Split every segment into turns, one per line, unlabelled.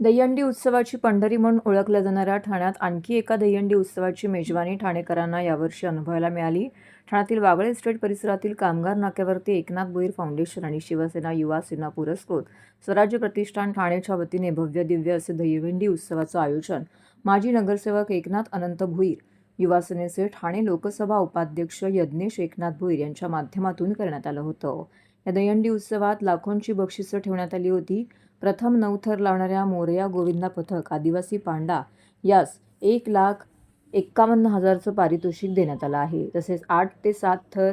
दहीहंडी उत्सवाची पंढरी म्हणून ओळखल्या जाणाऱ्या ठाण्यात आणखी एका दहीहंडी उत्सवाची मेजवानी ठाणेकरांना यावर्षी अनुभवायला मिळाली. ठाण्यातील वागळे स्टेट परिसरातील कामगार नाक्यावरती एकनाथ भोईर फाउंडेशन आणि शिवसेना युवा सेना पुरस्कृत. स्वराज्य प्रतिष्ठान ठाणेच्या वतीने भव्य दिव्य असे दहीहंडी उत्सवाचं आयोजन माजी नगरसेवक एकनाथ अनंत भोईर युवासेनेचे ठाणे लोकसभा उपाध्यक्ष यज्ञेश एकनाथ भोईर यांच्या माध्यमातून करण्यात आलं होतं. या दहीहंडी उत्सवात लाखोंची बक्षिसं ठेवण्यात आली होती. प्रथम नऊ थर लावणाऱ्या मोरया गोविंदा पथक आदिवासी पांडा यास एक लाख एक्कावन्न हजारचं पारितोषिक देण्यात आलं आहे. तसेच आठ ते सात थर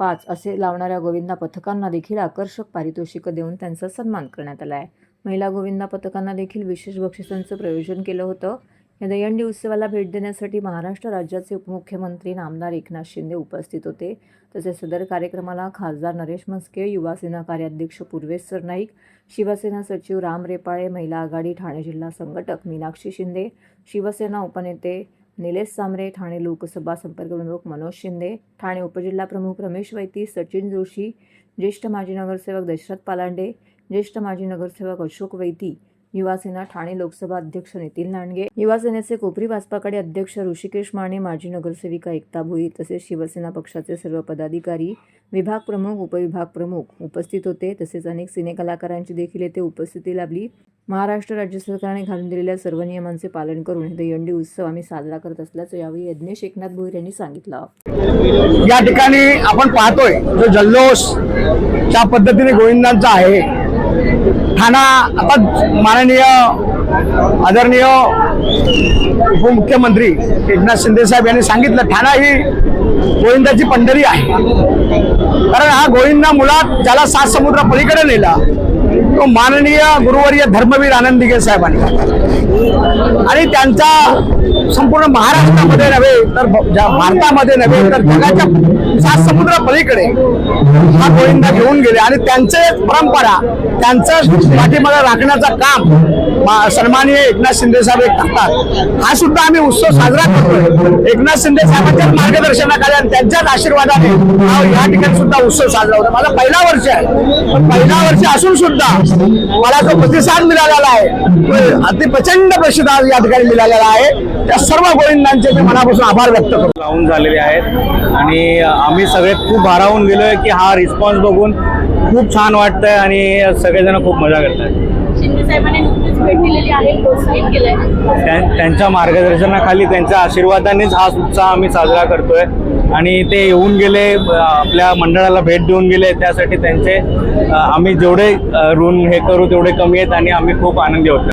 पाच असे लावणाऱ्या गोविंदा पथकांना देखील आकर्षक पारितोषिकं देऊन त्यांचा सन्मान करण्यात आला आहे. महिला गोविंदा पथकांना देखील विशेष बक्षिसांचं प्रयोजन केलं होतं. या दहीहंडी उत्सवाला भेट देण्यासाठी महाराष्ट्र राज्याचे उपमुख्यमंत्री नामदार एकनाथ शिंदे उपस्थित होते. तसेच सदर कार्यक्रमाला खासदार नरेश म्हस्के युवासेना कार्याध्यक्ष पूर्वेश सरनाईक शिवसेना सचिव राम रेपाळे महिला आघाडी ठाणे जिल्हा संघटक मीनाक्षी शिंदे शिवसेना उपनेते निलेश सामरे ठाणे लोकसभा संपर्क प्रमुख मनोज शिंदे ठाणे उपजिल्हा प्रमुख रमेश वैती सचिन जोशी ज्येष्ठ माजी नगरसेवक दशरथ पालांडे ज्येष्ठ माजी नगरसेवक अशोक वैती युवासेना ठाणे लोकसभा अध्यक्ष नितीन लांडगे युवासेनेचे कोपरी भाजपाकडे अध्यक्ष ऋषिकेश माने माजी नगरसेविका एकता भोई तसेच शिवसेना पक्षाचे सर्व पदाधिकारी विभाग प्रमुख उपविभाग प्रमुख उपस्थित होते. तसेच अनेक सिनेकलाकारांची देखील येथे उपस्थिती लाभली. महाराष्ट्र राज्य सरकारने घालून दिलेल्या सर्व नियमांचे पालन करून हे दहीहंडी उत्सव आम्ही साजरा करत असल्याचं यावेळी यज्ञेश एकनाथ भोईर यांनी सांगितलं.
या ठिकाणी आपण पाहतोय जो जल्लोष ज्या पद्धतीने गोविंदांचा आहे ठाणा आता माननीय आदरणीय उपमुख्यमंत्री एकनाथ शिंदे साहेब यांनी सांगितलं ठाणा ही गोविंदाची पंढरी आहे. कारण हा गोविंदा मुलात ज्याला सात समुद्र पलीकडे नेला तो माननीय गुरुवर्य धर्मवीर आनंद साहेबांनी. आणि त्यांचा संपूर्ण महाराष्ट्रामध्ये नव्हे तर भारतामध्ये नव्हे तर जगाच्या सात समुद्र पलीकडे हा गोविंदा घेऊन गेले. आणि त्यांचे परंपरा त्यांचं पाठीमागे राखण्याचं काम मा- सन्माननीय एकनाथ शिंदे साहेब एक करतात. हा सुद्धा आम्ही उत्सव साजरा करतोय. एकनाथ शिंदे साहेबांच्याच मार्गदर्शनाखाली आणि त्यांच्याच आशीर्वादाने हा या ठिकाणी सुद्धा उत्सव साजरा होतो माझा पहिला वर्ष आहे. पण पहिला वर्ष असून सुद्धा मला जो प्रतिसाद मिळालेला आहे अति प्रचंड प्रतिसाद या ठिकाणी मिळालेला आहे. त्या सर्व गोविंदांचे मी मनापासून आभार व्यक्त करतो.
लावून झालेले आहेत. आणि आम्ही सगळे खूप भारावून गेलोय की हा रिस्पॉन्स बघून खूप छान वाटतंय आणि सगळेजण खूप मजा करतात
शिंदे साहेबांनी नुकतीच भेट दिलेली आहे प्रोत्साहित केलंय.
त्या- त्यांच्या मार्गदर्शनाखाली त्यांच्या आशीर्वादानेच हा उत्साह आम्ही साजरा करतोय. आणि ते येऊन गेले आपल्या मंडळाला भेट देऊन गेले. त्यासाठी त्यांचे आम्ही जेवढे ऋण हे करू तेवढे कमी आहेत आणि आम्ही खूप आनंदी होतो